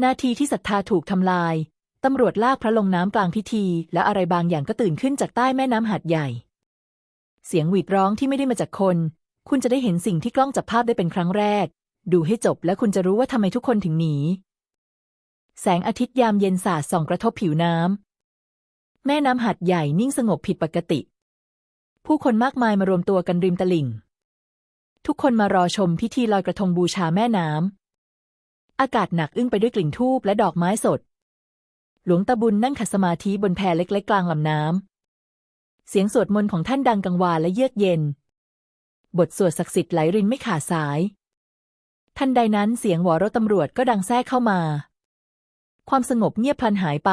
นาทีที่ศรัทธาถูกทำลาย ตำรวจลากพระลงน้ำกลางพิธี แล้วอะไรบางอย่างก็ตื่นขึ้นจากใต้แม่น้ำหาดใหญ่ เสียงหวีดร้องที่ไม่ได้มาจากคน คุณจะได้เห็นสิ่งที่กล้องจับภาพได้เป็นครั้งแรก ดูให้จบและคุณจะรู้ว่าทำไมทุกคนถึงหนี แสงอาทิตย์ยามเย็นสาดส่องกระทบผิวน้ำ แม่น้ำหาดใหญ่นิ่งสงบผิดปกติ ผู้คนมากมายมารวมตัวกันริมตลิ่ง ทุกคนมารอชมพิธีลอยกระทงบูชาแม่น้ำ อากาศหนักอึ้งไปด้วยกลิ่นทูบและดอกไม้สด หลวงตาบุญนั่งขัดสมาธิบนแพเล็กๆกลางลำน้ำ เสียงสวดมนต์ของท่านดังกังวานและเยือกเย็น บทสวดศักดิ์สิทธิ์ไหลรินไม่ขาดสาย ทันใดนั้นเสียงหวอรถตำรวจก็ดังแทรกเข้ามา ความสงบเงียบพลันหายไป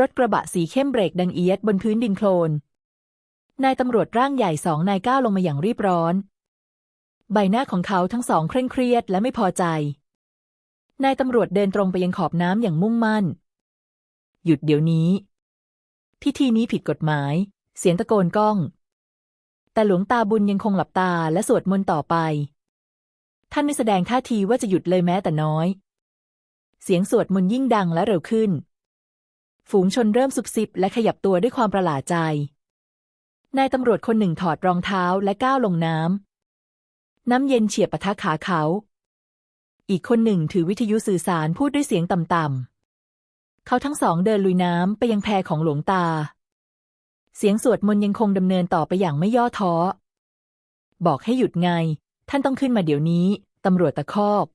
รถกระบะสีเข้มเบรกดังเอียดบนพื้นดินโคลน นายตำรวจร่างใหญ่สองนายก้าวลงมาอย่างรีบร้อน ใบหน้าของเขาทั้งสองเคร่งเครียดและไม่พอใจ นายตำรวจเดินตรงไปยังขอบน้ำอย่างมุ่งมั่น หยุดเดี๋ยวนี้ พิธีนี้ผิดกฎหมาย เสียงตะโกนก้อง แต่หลวงตาบุญยังคงหลับตาและสวดมนต์ต่อไป ท่านไม่แสดงท่าทีว่าจะหยุดเลยแม้แต่น้อย เสียงสวดมนต์ยิ่งดังและเร็วขึ้น ฝูงชนเริ่มสุบซิบและขยับตัวด้วยความประหลาดใจ นายตำรวจคนหนึ่งถอดรองเท้าและก้าวลงน้ำน้ำเย็นเฉียบปะทะขาเขา อีกคนหนึ่งถือวิทยุสื่อสารพูดด้วยเสียงต่ำๆ เขาทั้งสองเดินลุยน้ำไปยังแพของหลวงตา เสียงสวดมนต์ยังคงดำเนินต่อไปอย่างไม่ย่อท้อ บอกให้หยุดไง ท่านต้องขึ้นมาเดี๋ยวนี้ ตำรวจตะคอก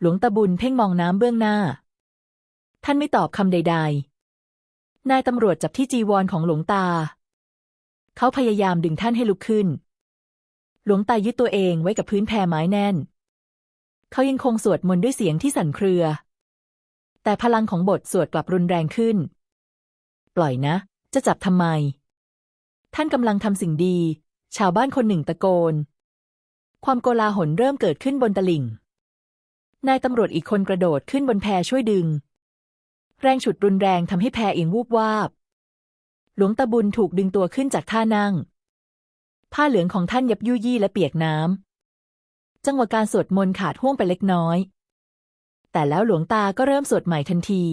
หลวงตาบุญเพ่งมองน้ำเบื้องหน้า ท่านไม่ตอบคำใด ๆ นายตำรวจจับที่จีวรของหลวงตา เขาพยายามดึงท่านให้ลุกขึ้น หลวงตายึดตัวเองไว้กับพื้นแพไม้แน่น เขายังคงสวดมนต์ด้วยเสียงที่สั่นเครือ แต่พลังของบทสวดกลับรุนแรงขึ้น ปล่อยนะ จะจับทำไม ท่านกำลังทำสิ่งดี ชาวบ้านคนหนึ่งตะโกน ความโกลาหลเริ่มเกิดขึ้นบนตลิ่ง นายตำรวจอีกคนกระโดดขึ้นบนแพช่วยดึง แรงฉุดรุนแรงทำให้แพเอียงวูบวาบ หลวงตาบุญถูกดึงตัวขึ้นจากท่านั่ง ผ้าเหลืองของท่านยับยุยี่และเปียกน้ำ จังหวะการสวดมนต์ขาดห่วงไปเล็กน้อย แต่แล้วหลวงตาก็เริ่มสวดใหม่ทันที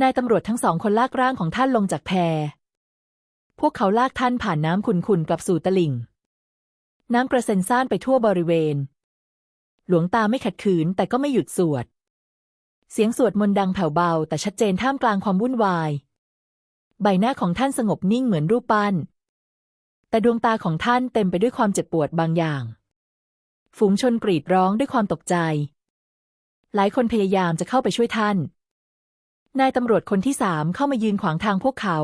นายตำรวจทั้งสองคนลากร่างของท่านลงจากแพพวกเขาลากท่านผ่านน้ำขุ่นๆกลับสู่ตลิ่ง น้ำกระเซ็นซ่านไปทั่วบริเวณ หลวงตาไม่ขัดขืนแต่ก็ไม่หยุดสวด เสียงสวดมนต์ดังแผ่วเบา แต่ชัดเจนท่ามกลางความวุ่นวาย ใบหน้าของท่านสงบนิ่งเหมือนรูปปั้น แต่ดวงตาของท่านเต็มไปด้วยความเจ็บปวดบางอย่าง ฝูงชนกรีดร้องด้วยความตกใจ หลายคนพยายามจะเข้าไปช่วยท่าน นายตำรวจคนที่สามเข้ามายืนขวางทางพวกเขา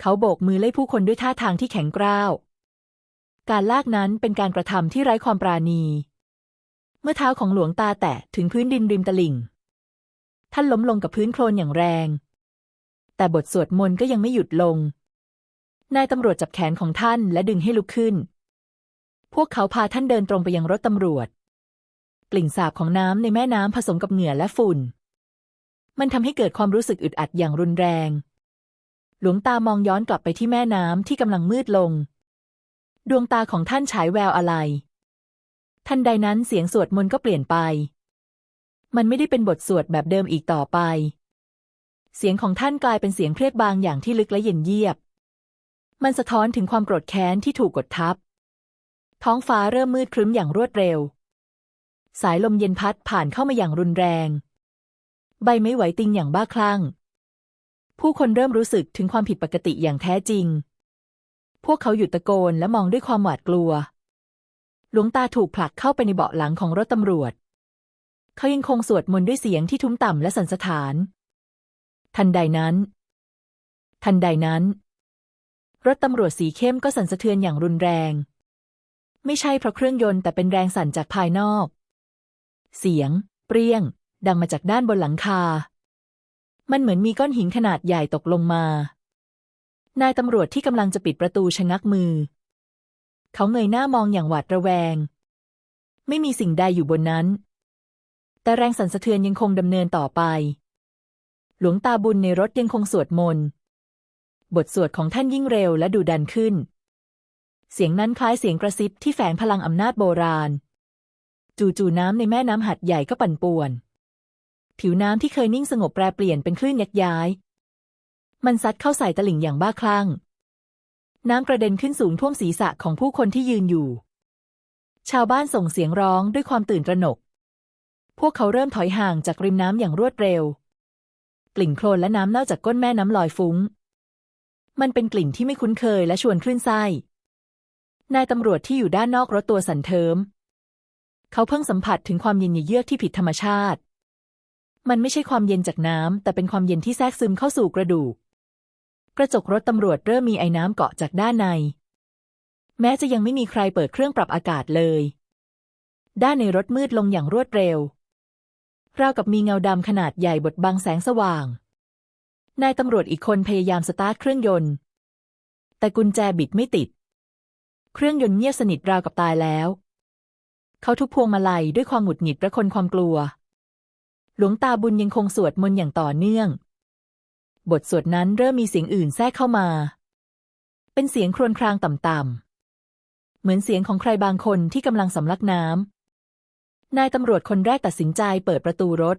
เขาโบกมือไล่ผู้คนด้วยท่าทางที่แข็งกร้าว การลากนั้นเป็นการกระทำที่ไร้ความปราณี เมื่อเท้าของหลวงตาแตะถึงพื้นดินริมตลิ่ง ท่านล้มลงกับพื้นโคลนอย่างแรง แต่บทสวดมนต์ก็ยังไม่หยุดลงนายตำรวจจับแขนของท่านและดึงให้ลุกขึ้น พวกเขาพาท่านเดินตรงไปยังรถตำรวจ กลิ่นสาบของน้ำในแม่น้ำผสมกับเหงื่อและฝุ่น มันทำให้เกิดความรู้สึกอึดอัดอย่างรุนแรง หลวงตามองย้อนกลับไปที่แม่น้ำที่กำลังมืดลง ดวงตาของท่านฉายแววอะไร ทันใดนั้นเสียงสวดมนต์ก็เปลี่ยนไป มันไม่ได้เป็นบทสวดแบบเดิมอีกต่อไป เสียงของท่านกลายเป็นเสียงเครียดบางอย่างที่ลึกและเย็นเยียบ มันสะท้อนถึงความโกรธแค้นที่ถูกกดทับ ท้องฟ้าเริ่มมืดครึ้มอย่างรวดเร็ว สายลมเย็นพัดผ่านเข้ามาอย่างรุนแรง ใบไม้ไหวติงอย่างบ้าคลั่ง ผู้คนเริ่มรู้สึกถึงความผิดปกติอย่างแท้จริง พวกเขาหยุดตะโกนและมองด้วยความหวาดกลัว หลวงตาถูกผลักเข้าไปในเบาะหลังของรถตำรวจ เขายังคงสวดมนต์ด้วยเสียงที่ทุ้มต่ำและสันสถาน ทันใดนั้น ทันใดนั้น รถตำรวจสีเข้มก็สั่นสะเทือนอย่างรุนแรง ไม่ใช่เพราะเครื่องยนต์แต่เป็นแรงสั่นจากภายนอก เสียง เปรี้ยง ดังมาจากด้านบนหลังคา มันเหมือนมีก้อนหินขนาดใหญ่ตกลงมา นายตำรวจที่กำลังจะปิดประตูชะงักมือ เขาเงยหน้ามองอย่างหวาดระแวง ไม่มีสิ่งใดอยู่บนนั้น แต่แรงสั่นสะเทือนยังคงดำเนินต่อไป หลวงตาบุญในรถยังคงสวดมนต์ บทสวดของท่านยิ่งเร็วและดุดันขึ้น เสียงนั้นคล้ายเสียงกระซิบที่แฝงพลังอำนาจโบราณ จู่ๆน้ำในแม่น้ำหัดใหญ่ก็ปั่นป่วน ผิวน้ำที่เคยนิ่งสงบแปรเปลี่ยนเป็นคลื่นยักย้าย มันซัดเข้าใส่ตลิ่งอย่างบ้าคลั่ง น้ำกระเด็นขึ้นสูงท่วมศีรษะของผู้คนที่ยืนอยู่ ชาวบ้านส่งเสียงร้องด้วยความตื่นตระหนก พวกเขาเริ่มถอยห่างจากริมน้ำอย่างรวดเร็ว กลิ่นโคลนและน้ำเน่าจากก้นแม่น้ำลอยฟุ้ง มันเป็นกลิ่นที่ไม่คุ้นเคยและชวนคลื่นไส้ นายตำรวจที่อยู่ด้านนอกรถตัวสั่นเทิม เขาเพิ่งสัมผัสถึงความเย็นเยือกที่ผิดธรรมชาติ มันไม่ใช่ความเย็นจากน้ำ แต่เป็นความเย็นที่แทรกซึมเข้าสู่กระดูก กระจกรถตำรวจเริ่มมีไอ้น้ำเกาะจากด้านใน แม้จะยังไม่มีใครเปิดเครื่องปรับอากาศเลย ด้านในรถมืดลงอย่างรวดเร็ว ราวกับมีเงาดำขนาดใหญ่บดบังแสงสว่าง นายตำรวจอีกคนพยายามสตาร์ทเครื่องยนต์ แต่กุญแจบิดไม่ติด เครื่องยนต์เงียบสนิทราวกับตายแล้ว เขาทุบพวงมาลัยด้วยความหงุดหงิดและคนความกลัว หลวงตาบุญยังคงสวดมนต์อย่างต่อเนื่อง บทสวดนั้นเริ่มมีเสียงอื่นแทรกเข้ามา เป็นเสียงครวญครางต่ำๆ เหมือนเสียงของใครบางคนที่กำลังสำลักน้ำ นายตำรวจคนแรกตัดสินใจเปิดประตูรถ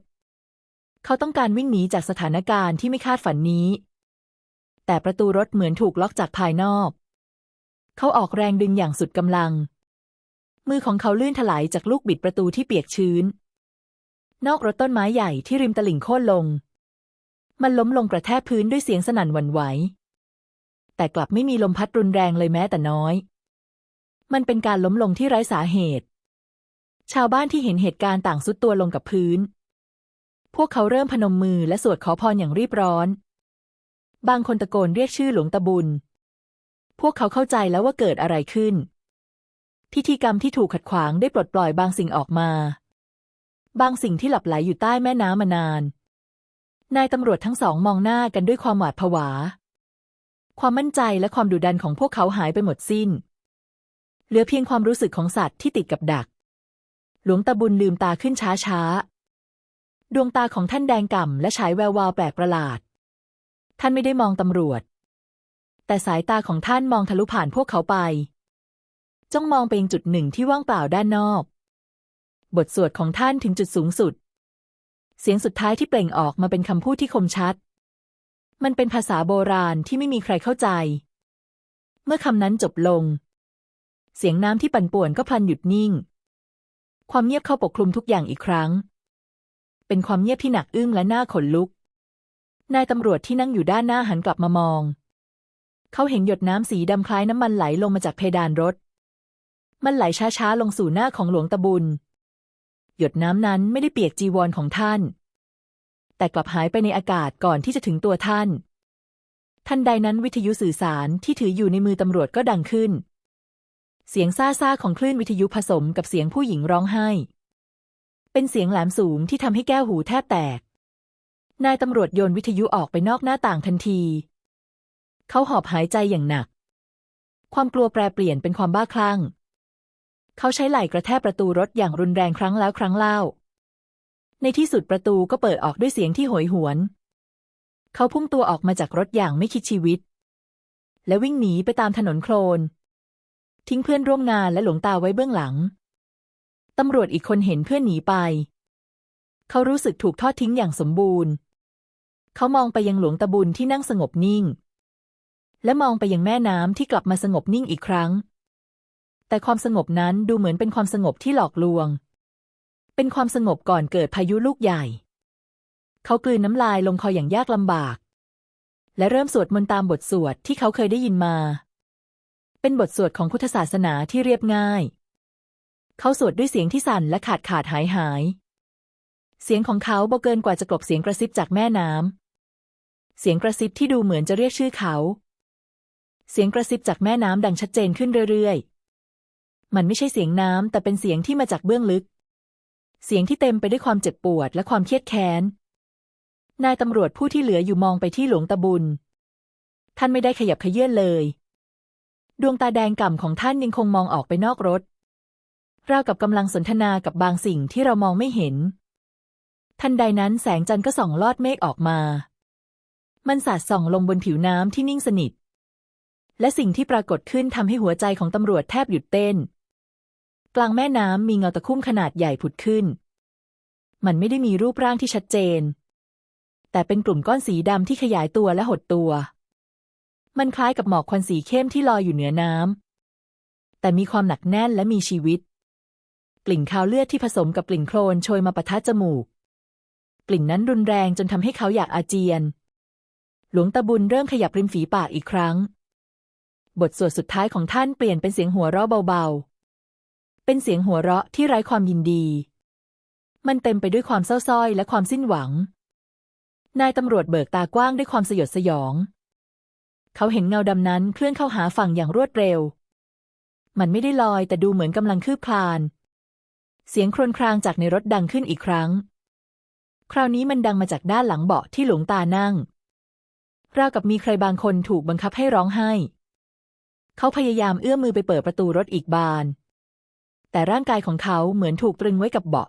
เขาต้องการวิ่งหนีจากสถานการณ์ที่ไม่คาดฝันนี้ แต่ประตูรถเหมือนถูกล็อกจากภายนอก เขาออกแรงดึงอย่างสุดกำลัง มือของเขาลื่นถลายจากลูกบิดประตูที่เปียกชื้น นอกรถต้นไม้ใหญ่ที่ริมตลิ่งโค่นลง มันล้มลงกระแทกพื้นด้วยเสียงสนั่นหวั่นไหว แต่กลับไม่มีลมพัดรุนแรงเลยแม้แต่น้อย มันเป็นการล้มลงที่ไร้สาเหตุ ชาวบ้านที่เห็นเหตุการณ์ต่างสุดตัวลงกับพื้น พวกเขาเริ่มพนมมือและสวดขอพรอย่างรีบร้อน บางคนตะโกนเรียกชื่อหลวงตาบุญ พวกเขาเข้าใจแล้วว่าเกิดอะไรขึ้น พิธีกรรมที่ถูกขัดขวางได้ปลดปล่อยบางสิ่งออกมา บางสิ่งที่หลับไหลอยู่ใต้แม่น้ำมานาน นายตำรวจทั้งสองมองหน้ากันด้วยความหวาดผวา ความมั่นใจและความดุดันของพวกเขาหายไปหมดสิ้น เหลือเพียงความรู้สึกของสัตว์ที่ติดกับดัก หลวงตาบุญลืมตาขึ้นช้าช้าๆดวงตาของท่านแดงก่ำและฉายแวววาวแปลกประหลาด ท่านไม่ได้มองตำรวจ แต่สายตาของท่านมองทะลุผ่านพวกเขาไป จ้องมองไปยังจุดหนึ่งที่ว่างเปล่าด้านนอก บทสวดของท่านถึงจุดสูงสุด เสียงสุดท้ายที่เปล่งออกมาเป็นคำพูดที่คมชัด มันเป็นภาษาโบราณที่ไม่มีใครเข้าใจ เมื่อคำนั้นจบลง เสียงน้ำที่ปั่นป่วนก็พลันหยุดนิ่ง ความเงียบเข้าปกคลุมทุกอย่างอีกครั้ง เป็นความเงียบที่หนักอึ้งและน่าขนลุกนายตำรวจที่นั่งอยู่ด้านหน้าหันกลับมามอง เขาเห็นหยดน้ำสีดำคล้ายน้ำมันไหลลงมาจากเพดานรถ มันไหลช้าๆลงสู่หน้าของหลวงตาบุญ หยดน้ำนั้นไม่ได้เปียกจีวรของท่าน แต่กลับหายไปในอากาศก่อนที่จะถึงตัวท่าน ทันใดนั้นวิทยุสื่อสารที่ถืออยู่ในมือตำรวจก็ดังขึ้น เสียงซ่าซาของคลื่นวิทยุผสมกับเสียงผู้หญิงร้องไห้ เป็นเสียงแหลมสูงที่ทำให้แก้วหูแทบแตก นายตำรวจโยนวิทยุออกไปนอกหน้าต่างทันที เขาหอบหายใจอย่างหนัก ความกลัวแปรเปลี่ยนเป็นความบ้าคลั่ง เขาใช้ไหล่กระแทกประตูรถอย่างรุนแรงครั้งแล้วครั้งเล่า ในที่สุดประตูก็เปิดออกด้วยเสียงที่โหยหวน เขาพุ่งตัวออกมาจากรถอย่างไม่คิดชีวิต และวิ่งหนีไปตามถนนโคลน ทิ้งเพื่อนร่วมงานและหลวงตาไว้เบื้องหลังตำรวจอีกคนเห็นเพื่อนหนีไป เขารู้สึกถูกทอดทิ้งอย่างสมบูรณ์ เขามองไปยังหลวงตาบุญที่นั่งสงบนิ่ง และมองไปยังแม่น้ำที่กลับมาสงบนิ่งอีกครั้ง แต่ความสงบนั้นดูเหมือนเป็นความสงบที่หลอกลวง เป็นความสงบก่อนเกิดพายุลูกใหญ่ เขากลืนน้ำลายลงคออย่างยากลำบาก และเริ่มสวดมนต์ตามบทสวดที่เขาเคยได้ยินมา เป็นบทสวดของพุทธศาสนาที่เรียบง่าย เขาสวดด้วยเสียงที่สั่นและขาดขาดหายหาย เสียงของเขาเบาเกินกว่าจะกลบเสียงกระซิบจากแม่น้ำเสียงกระซิบที่ดูเหมือนจะเรียกชื่อเขา เสียงกระซิบจากแม่น้ำดังชัดเจนขึ้นเรื่อยๆ มันไม่ใช่เสียงน้ำแต่เป็นเสียงที่มาจากเบื้องลึก เสียงที่เต็มไปด้วยความเจ็บปวดและความเครียดแค้น นายตำรวจผู้ที่เหลืออยู่มองไปที่หลวงตาบุญ ท่านไม่ได้ขยับขยื่นเลย ดวงตาแดงก่ำของท่านยังคงมองออกไปนอกรถราวกับกำลังสนทนากับบางสิ่งที่เรามองไม่เห็น ทันใดนั้นแสงจันทร์ก็ส่องลอดเมฆออกมา มันสาดส่องลงบนผิวน้ำที่นิ่งสนิท และสิ่งที่ปรากฏขึ้นทำให้หัวใจของตำรวจแทบหยุดเต้น กลางแม่น้ำมีเงาตะคุ่มขนาดใหญ่ผุดขึ้น มันไม่ได้มีรูปร่างที่ชัดเจน แต่เป็นกลุ่มก้อนสีดำที่ขยายตัวและหดตัว มันคล้ายกับหมอกควันสีเข้มที่ลอยอยู่เหนือน้ำแต่มีความหนักแน่นและมีชีวิต กลิ่นคาวเลือดที่ผสมกับกลิ่นโคลนโชยมาปะทะจมูก กลิ่นนั้นรุนแรงจนทำให้เขาอยากอาเจียน หลวงตาบุญเริ่มขยับริมฝีปากอีกครั้ง บทสวดสุดท้ายของท่านเปลี่ยนเป็นเสียงหัวเราะเบาๆ เป็นเสียงหัวเราะที่ไร้ความยินดี มันเต็มไปด้วยความเศร้าส้อยและความสิ้นหวัง นายตำรวจเบิกตากว้างด้วยความสยดสยอง เขาเห็นเงาดำนั้นเคลื่อนเข้าหาฝั่งอย่างรวดเร็ว มันไม่ได้ลอยแต่ดูเหมือนกำลังคืบคลาน เสียงครวญครางจากในรถดังขึ้นอีกครั้ง คราวนี้มันดังมาจากด้านหลังเบาะที่หลวงตานั่งราวกับมีใครบางคนถูกบังคับให้ร้องไห้ เขาพยายามเอื้อมมือไปเปิดประตูรถอีกบาน แต่ร่างกายของเขาเหมือนถูกตรึงไว้กับเบาะ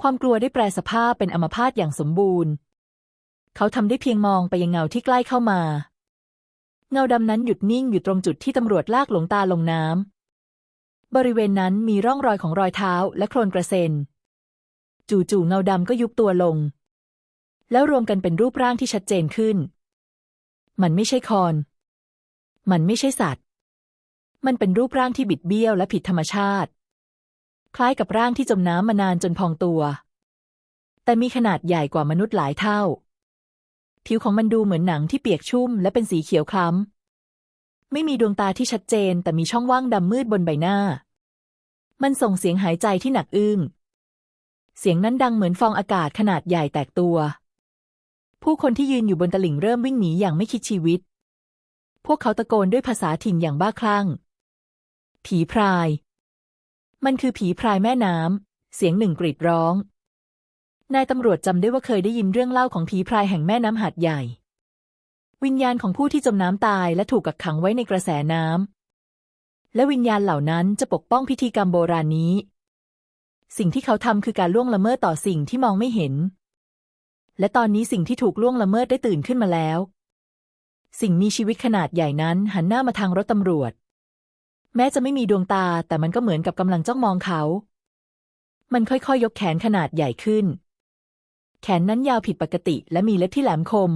ความกลัวได้แปลสภาพเป็นอัมพาตอย่างสมบูรณ์ เขาทำได้เพียงมองไปยังเงาที่ใกล้เข้ามา เงาดำนั้นหยุดนิ่งอยู่ตรงจุดที่ตำรวจลากหลงตาลงน้ำบริเวณนั้นมีร่องรอยของรอยเท้าและโคลนกระเซ็น จู่ๆเงาดำก็ยุบตัวลง แล้วรวมกันเป็นรูปร่างที่ชัดเจนขึ้น มันไม่ใช่คอน มันไม่ใช่สัตว์ มันเป็นรูปร่างที่บิดเบี้ยวและผิดธรรมชาติ คล้ายกับร่างที่จมน้ำมานานจนพองตัว แต่มีขนาดใหญ่กว่ามนุษย์หลายเท่า ผิวของมันดูเหมือนหนังที่เปียกชุ่มและเป็นสีเขียวคล้ำ ไม่มีดวงตาที่ชัดเจน แต่มีช่องว่างดำมืดบนใบหน้า มันส่งเสียงหายใจที่หนักอึ้งเสียงนั้นดังเหมือนฟองอากาศขนาดใหญ่แตกตัว ผู้คนที่ยืนอยู่บนตลิ่งเริ่มวิ่งหนีอย่างไม่คิดชีวิต พวกเขาตะโกนด้วยภาษาถิ่นอย่างบ้าคลั่ง ผีพราย มันคือผีพรายแม่น้ำ เสียงหนึ่งกรีดร้อง นายตำรวจจำได้ว่าเคยได้ยินเรื่องเล่าของผีพรายแห่งแม่น้ำหาดใหญ่ วิญญาณของผู้ที่จมน้ำตายและถูกกักขังไว้ในกระแสน้ำ และวิญญาณเหล่านั้นจะปกป้องพิธีกรรมโบราณนี้ สิ่งที่เขาทำคือการล่วงละเมิดต่อสิ่งที่มองไม่เห็น และตอนนี้สิ่งที่ถูกล่วงละเมิดได้ตื่นขึ้นมาแล้ว สิ่งมีชีวิตขนาดใหญ่นั้นหันหน้ามาทางรถตำรวจ แม้จะไม่มีดวงตาแต่มันก็เหมือนกับกำลังจ้องมองเขา มันค่อยๆยยกแขนขนาดใหญ่ขึ้น แขนนั้นยาวผิดปกติและมีเล็บที่แหลมคม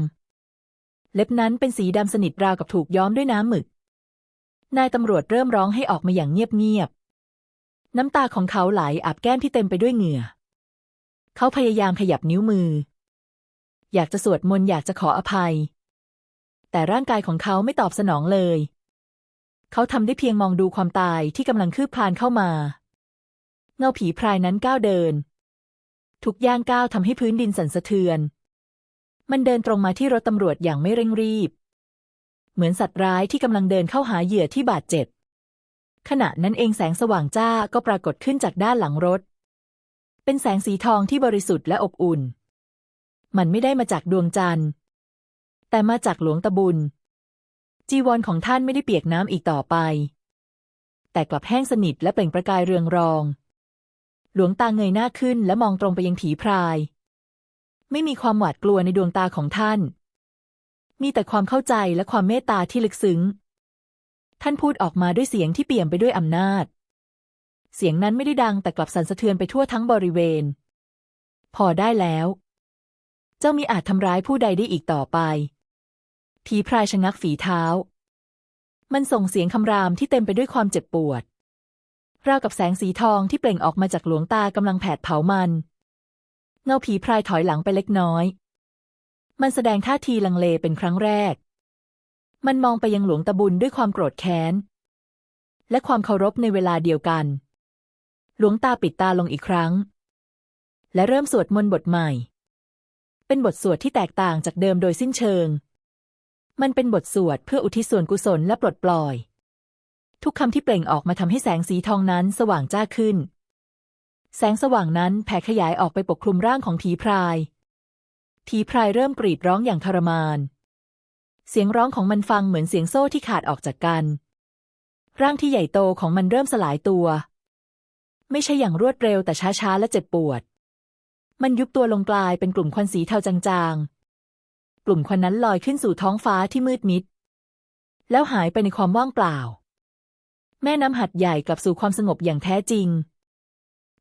เล็บนั้นเป็นสีดำสนิทราวกับถูกย้อมด้วยน้ำหมึก นายตำรวจเริ่มร้องให้ออกมาอย่างเงียบๆ น้ำตาของเขาไหลอาบแก้มที่เต็มไปด้วยเหงื่อ เขาพยายามขยับนิ้วมือ อยากจะสวดมนต์อยากจะขออภัย แต่ร่างกายของเขาไม่ตอบสนองเลย เขาทำได้เพียงมองดูความตายที่กำลังคืบคลานเข้ามา เงาผีพรายนั้นก้าวเดิน ทุกย่างก้าวทำให้พื้นดินสั่นสะเทือน มันเดินตรงมาที่รถตำรวจอย่างไม่เร่งรีบ เหมือนสัตว์ร้ายที่กำลังเดินเข้าหาเหยื่อที่บาดเจ็บ ขณะนั้นเองแสงสว่างจ้าก็ปรากฏขึ้นจากด้านหลังรถ เป็นแสงสีทองที่บริสุทธิ์และอบอุ่น มันไม่ได้มาจากดวงจันทร์ แต่มาจากหลวงตาบุญ จีวรของท่านไม่ได้เปียกน้ำอีกต่อไป แต่กลับแห้งสนิทและเปล่งประกายเรืองรอง หลวงตาเงยหน้าขึ้นและมองตรงไปยังผีพราย ไม่มีความหวาดกลัวในดวงตาของท่าน มีแต่ความเข้าใจและความเมตตาที่ลึกซึ้ง ท่านพูดออกมาด้วยเสียงที่เปี่ยมไปด้วยอำนาจ เสียงนั้นไม่ได้ดังแต่กลับสั่นสะเทือนไปทั่วทั้งบริเวณ พอได้แล้ว เจ้ามีอาจทำร้ายผู้ใดได้อีกต่อไป ผีพรายชะงักฝีเท้า มันส่งเสียงคำรามที่เต็มไปด้วยความเจ็บปวด ราวกับแสงสีทองที่เปล่งออกมาจากหลวงตากำลังแผดเผามัน เงาผีพรายถอยหลังไปเล็กน้อย มันแสดงท่าทีลังเลเป็นครั้งแรก มันมองไปยังหลวงตาบุญด้วยความโกรธแค้น และความเคารพในเวลาเดียวกัน หลวงตาปิดตาลงอีกครั้ง และเริ่มสวดมนต์บทใหม่ เป็นบทสวดที่แตกต่างจากเดิมโดยสิ้นเชิง มันเป็นบทสวดเพื่ออุทิศส่วนกุศลและปลดปล่อย ทุกคำที่เปล่งออกมาทำให้แสงสีทองนั้นสว่างจ้าขึ้น แสงสว่างนั้นแผ่ขยายออกไปปกคลุมร่างของผีพรายผีพรายเริ่มกรีดร้องอย่างทรมาน เสียงร้องของมันฟังเหมือนเสียงโซ่ที่ขาดออกจากกัน ร่างที่ใหญ่โตของมันเริ่มสลายตัว ไม่ใช่อย่างรวดเร็วแต่ช้าๆและเจ็บปวด มันยุบตัวลงกลายเป็นกลุ่มควันสีเทาจางๆ กลุ่มควันนั้นลอยขึ้นสู่ท้องฟ้าที่มืดมิด แล้วหายไปในความว่างเปล่า แม่น้ำหัดใหญ่กลับสู่ความสงบอย่างแท้จริง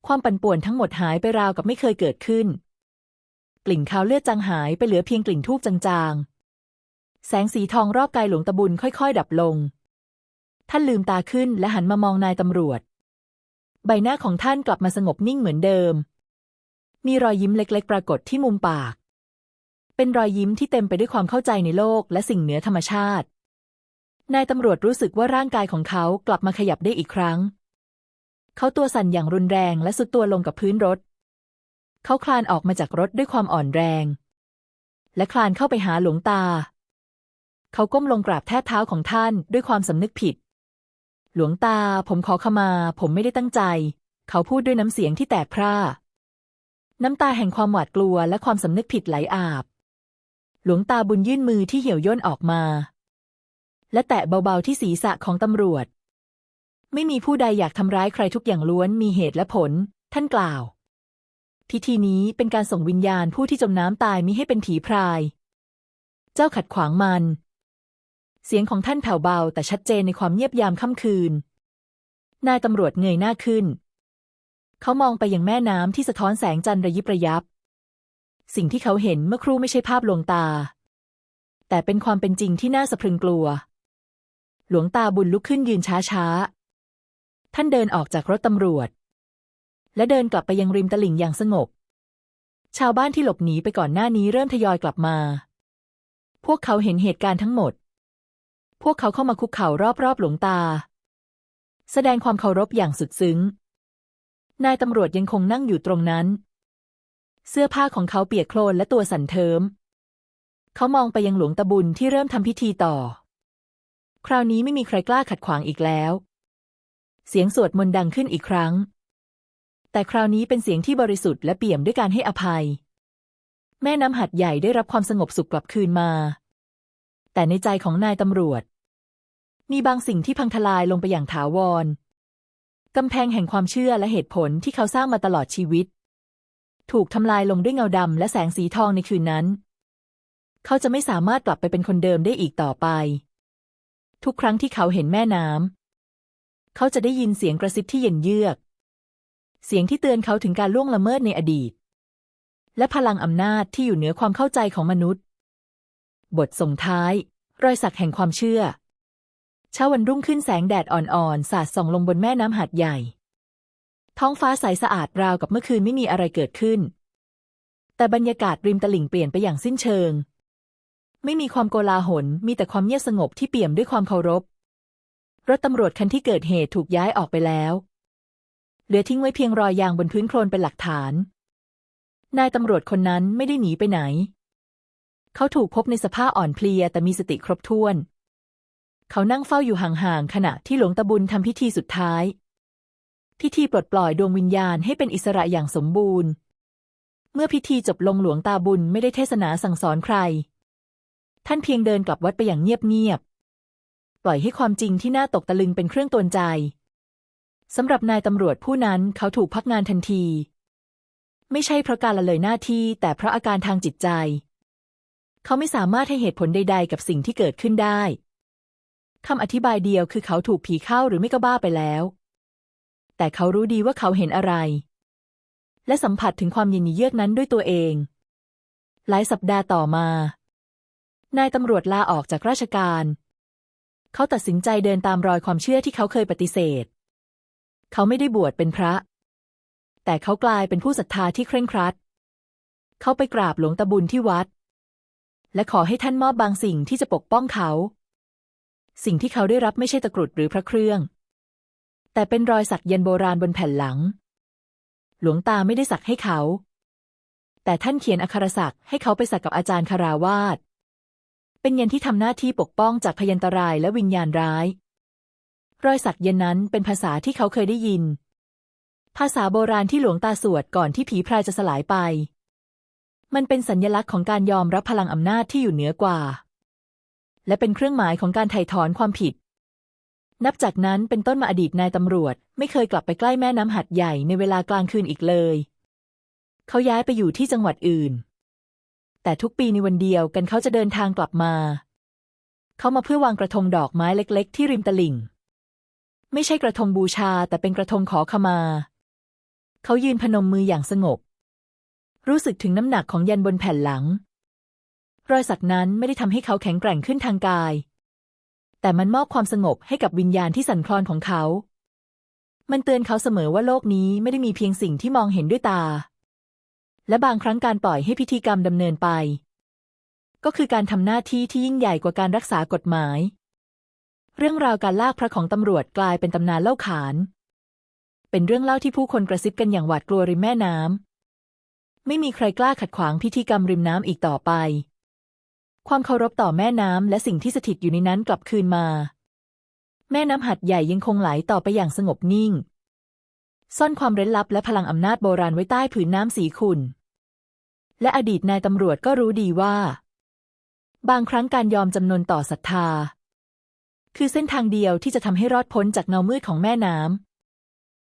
ความปั่นป่วนทั้งหมดหายไปราวกับไม่เคยเกิดขึ้น กลิ่นคาวเลือดจางหายไปเหลือเพียงกลิ่นทูบจางๆ แสงสีทองรอบกายหลวงตะบุญค่อยๆ ดับลง ท่านลืมตาขึ้นและหันมามองนายตำรวจ ใบหน้าของท่านกลับมาสงบนิ่งเหมือนเดิม มีรอยยิ้มเล็ก ๆ ปรากฏที่มุมปาก เป็นรอยยิ้มที่เต็มไปด้วยความเข้าใจในโลกและสิ่งเหนือธรรมชาติ นายตำรวจรู้สึกว่าร่างกายของเขากลับมาขยับได้อีกครั้ง เขาตัวสั่นอย่างรุนแรงและสุดตัวลงกับพื้นรถ เขาคลานออกมาจากรถด้วยความอ่อนแรง และคลานเข้าไปหาหลวงตา เขาก้มลงกราบแทบเท้าของท่านด้วยความสำนึกผิด หลวงตา ผมขอขมา ผมไม่ได้ตั้งใจ เขาพูดด้วยน้ำเสียงที่แตกพร่าน้ำตาแห่งความหวาดกลัวและความสำนึกผิดไหลอาบ หลวงตาบุญยื่นมือที่เหี่ยวย่นออกมา และแตะเบาๆที่ศีรษะของตำรวจ ไม่มีผู้ใดอยากทำร้ายใครทุกอย่างล้วนมีเหตุและผล ท่านกล่าว พิธีนี้เป็นการส่งวิญญาณผู้ที่จมน้ำตายมิให้เป็นผีพราย เจ้าขัดขวางมัน เสียงของท่านแผ่วเบาแต่ชัดเจนในความเงียบยามค่ำคืน นายตำรวจเงยหน้าขึ้น เขามองไปยังแม่น้ำที่สะท้อนแสงจันทร์ระยิบระยับ สิ่งที่เขาเห็นเมื่อครู่ไม่ใช่ภาพลวงตา แต่เป็นความเป็นจริงที่น่าสะพรึงกลัว หลวงตาบุญลุกขึ้นยืนช้าๆ ท่านเดินออกจากรถตำรวจ และเดินกลับไปยังริมตลิ่งอย่างสงบ ชาวบ้านที่หลบหนีไปก่อนหน้านี้เริ่มทยอยกลับมา พวกเขาเห็นเหตุการณ์ทั้งหมด พวกเขาเข้ามาคุกเข่ารอบๆหลวงตา แสดงความเคารพอย่างสุดซึ้ง นายตำรวจยังคงนั่งอยู่ตรงนั้น เสื้อผ้าของเขาเปียกโคลนและตัวสั่นเทิม เขามองไปยังหลวงตาบุญที่เริ่มทำพิธีต่อ คราวนี้ไม่มีใครกล้าขัดขวางอีกแล้ว เสียงสวดมนต์ดังขึ้นอีกครั้ง แต่คราวนี้เป็นเสียงที่บริสุทธิ์และเปี่ยมด้วยการให้อภัย แม่น้ำหัดใหญ่ได้รับความสงบสุขกลับคืนมา แต่ในใจของนายตำรวจ มีบางสิ่งที่พังทลายลงไปอย่างถาวรกำแพงแห่งความเชื่อและเหตุผลที่เขาสร้างมาตลอดชีวิต ถูกทำลายลงด้วยเงาดำและแสงสีทองในคืนนั้น เขาจะไม่สามารถกลับไปเป็นคนเดิมได้อีกต่อไป ทุกครั้งที่เขาเห็นแม่น้ำเขาจะได้ยินเสียงกระซิบที่เย็นเยือก เสียงที่เตือนเขาถึงการล่วงละเมิดในอดีต และพลังอำนาจที่อยู่เหนือความเข้าใจของมนุษย์ บทส่งท้าย รอยสักแห่งความเชื่อเช้าวันรุ่งขึ้นแสงแดดอ่อนๆ สาดส่องลงบนแม่น้ำหาดใหญ่ ท้องฟ้าใสสะอาดราวกับเมื่อคืนไม่มีอะไรเกิดขึ้น แต่บรรยากาศริมตลิ่งเปลี่ยนไปอย่างสิ้นเชิง ไม่มีความโกลาหล มีแต่ความเงียบสงบที่เปี่ยมด้วยความเคารพ รถตำรวจคันที่เกิดเหตุถูกย้ายออกไปแล้ว เหลือทิ้งไว้เพียงรอยยางบนพื้นโคลนเป็นหลักฐาน นายตำรวจคนนั้นไม่ได้หนีไปไหน เขาถูกพบในสภาพอ่อนเพลียแต่มีสติครบถ้วน เขานั่งเฝ้าอยู่ห่างๆขณะที่หลวงตาบุญทำพิธีสุดท้าย พิธีปลดปล่อยดวงวิญญาณให้เป็นอิสระอย่างสมบูรณ์ เมื่อพิธีจบลงหลวงตาบุญไม่ได้เทศนาสั่งสอนใคร ท่านเพียงเดินกลับวัดไปอย่างเงียบๆ ปล่อยให้ความจริงที่น่าตกตะลึงเป็นเครื่องตวนใจสำหรับนายตำรวจผู้นั้นเขาถูกพักงานทันที ไม่ใช่เพราะการละเลยหน้าที่แต่เพราะอาการทางจิตใจ เขาไม่สามารถให้เหตุผลใด ๆ กับสิ่งที่เกิดขึ้นได้คำอธิบายเดียวคือเขาถูกผีเข้าหรือไม่ก็บ้าไปแล้ว แต่เขารู้ดีว่าเขาเห็นอะไร และสัมผัสถึงความเย็นเยือกนั้นด้วยตัวเอง หลายสัปดาห์ต่อมา นายตำรวจลาออกจากราชการ เขาตัดสินใจเดินตามรอยความเชื่อที่เขาเคยปฏิเสธ เขาไม่ได้บวชเป็นพระ แต่เขากลายเป็นผู้ศรัทธาที่เคร่งครัด เขาไปกราบหลวงตาบุญที่วัด และขอให้ท่านมอบบางสิ่งที่จะปกป้องเขา สิ่งที่เขาได้รับไม่ใช่ตะกรุดหรือพระเครื่อง แต่เป็นรอยสักยันโบราณบนแผ่นหลัง หลวงตาไม่ได้สักให้เขา แต่ท่านเขียนอักขรสักให้เขาไปสักกับอาจารย์คาราวาสเป็นยันที่ทำหน้าที่ปกป้องจากพยันตรายและวิญญาณร้าย รอยสักยันนั้นเป็นภาษาที่เขาเคยได้ยิน ภาษาโบราณที่หลวงตาสวดก่อนที่ผีพรายจะสลายไป มันเป็นสัญญลักษณ์ของการยอมรับพลังอำนาจที่อยู่เหนือกว่า และเป็นเครื่องหมายของการไถ่ถอนความผิด นับจากนั้นเป็นต้นมาอดีตนายตำรวจ ไม่เคยกลับไปใกล้แม่น้ำหัดใหญ่ในเวลากลางคืนอีกเลย เขาย้ายไปอยู่ที่จังหวัดอื่น แต่ทุกปีในวันเดียวกันเขาจะเดินทางกลับมา เขามาเพื่อวางกระทงดอกไม้เล็ก ๆ ที่ริมตลิ่ง ไม่ใช่กระทงบูชาแต่เป็นกระทงขอขมา เขายืนพนมมืออย่างสงบ รู้สึกถึงน้ำหนักของยันบนแผ่นหลัง รอยสักนั้นไม่ได้ทำให้เขาแข็งแกร่งขึ้นทางกาย แต่มันมอบความสงบให้กับวิญญาณที่สั่นคลอนของเขา มันเตือนเขาเสมอว่าโลกนี้ไม่ได้มีเพียงสิ่งที่มองเห็นด้วยตา และบางครั้งการปล่อยให้พิธีกรรมดำเนินไป ก็คือการทำหน้าที่ที่ยิ่งใหญ่กว่าการรักษากฎหมาย เรื่องราวการลากพระของตำรวจกลายเป็นตำนานเล่าขาน เป็นเรื่องเล่าที่ผู้คนกระซิบกันอย่างหวาดกลัวริมแม่น้ำไม่มีใครกล้าขัดขวางพิธีกรรมริมน้ำอีกต่อไป ความเคารพต่อแม่น้ำและสิ่งที่สถิตอยู่ในนั้นกลับคืนมา แม่น้ำหัดใหญ่ยังคงไหลต่อไปอย่างสงบนิ่ง ซ่อนความเร้นลับและพลังอำนาจโบราณไว้ใต้ผืนน้ำสีขุ่นและอดีตนายตำรวจก็รู้ดีว่า บางครั้งการยอมจำนนต่อศรัทธา คือเส้นทางเดียวที่จะทำให้รอดพ้นจากเงามืดของแม่น้ำ